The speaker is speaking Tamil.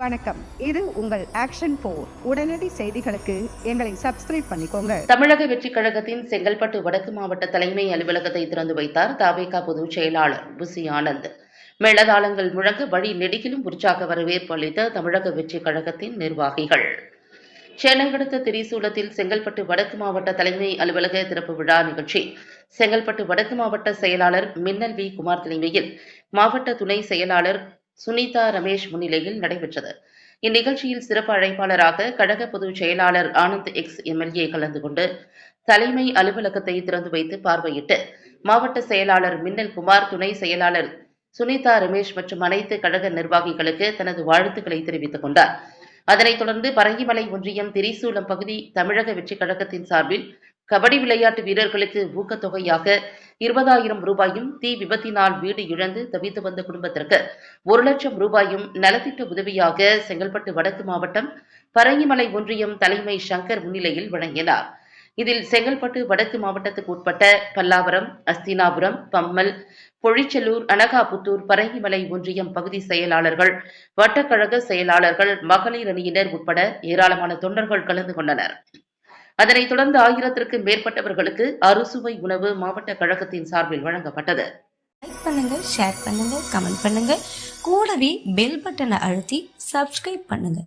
வணக்கம். இது உங்கள் ஆக்ஷன் போர் உடனடி செய்திகளுக்கு எங்களை சப்ஸ்கிரைப் பண்ணிக்கோங்க. தமிழக வெற்றிக் கழகத்தின் செங்கல்பட்டு வடக்கு மாவட்ட தலைமை அலுவலகத்தை திறந்து வைத்தார் தாவேகா பொதுச் செயலாளர் புசி ஆனந்த். மேளதாளங்கள் முழங்க வழி நெடுகிலும் உற்சாக வரவேற்பு அளித்த தமிழக வெற்றிக் கழகத்தின் நிர்வாகிகள். சென்னை அடுத்த திரிசூலத்தில் செங்கல்பட்டு வடக்கு மாவட்ட தலைமை அலுவலக திறப்பு விழா நிகழ்ச்சி. செங்கல்பட்டு வடக்கு மாவட்ட செயலாளர் மின்னல் வி. குமார் தலைமையில் மாவட்ட துணை செயலாளர் சுனிதா ரமேஷ் முன்னிலையில் நடைபெற்றது. இந்நிகழ்ச்சியில் சிறப்பு அழைப்பாளராக கழக பொதுச் செயலாளர் ஆனந்த் எக்ஸ் எம்எல்ஏ கலந்து கொண்டு தலைமை அலுவலகத்தை திறந்து வைத்து பார்வையிட்டு மாவட்ட செயலாளர் மின்னல் குமார் துணை செயலாளர் சுனிதா ரமேஷ் மற்றும் அனைத்து கழக நிர்வாகிகளுக்கு தனது வாழ்த்துக்களை தெரிவித்துக் கொண்டார். அதனைத் தொடர்ந்து பரங்கிமலை ஒன்றியம் திரிசூலம் பகுதி தமிழக வெற்றிக் கழகத்தின் சார்பில் கபடி விளையாட்டு வீரர்களுக்கு ஊக்கத்தொகையாக இருபதாயிரம் ரூபாயும் தீ விபத்தினால் வீடு இழந்து தவித்து வந்த குடும்பத்திற்கு ஒரு லட்சம் ரூபாயும் நலத்திட்ட உதவியாக செங்கல்பட்டு வடக்கு மாவட்டம் பரங்கிமலை ஒன்றியம் தலைமை சங்கர் முன்னிலையில் வழங்கினார். இதில் செங்கல்பட்டு வடக்கு மாவட்டத்துக்கு உட்பட்ட பல்லாவரம் அஸ்தினாபுரம் பம்மல் பொழிச்செல்லூர் அனகாபுத்தூர் பரங்கிமலை ஒன்றியம் பகுதி செயலாளர்கள் வட்டக்கழக செயலாளர்கள் மகளிர் அணியினர் உட்பட ஏராளமான தொண்டர்கள் கலந்து கொண்டனர். அதனைத் தொடர்ந்து ஆயிரத்திற்கும் மேற்பட்டவர்களுக்கு அறுசுவை உணவு மாவட்ட கழகத்தின் சார்பில் வழங்கப்பட்டது. லைக் பண்ணுங்க ஷேர் பண்ணுங்க கமெண்ட் பண்ணுங்க கூடவே பெல் பட்டனை அழுத்தி சப்ஸ்கிரைப் பண்ணுங்க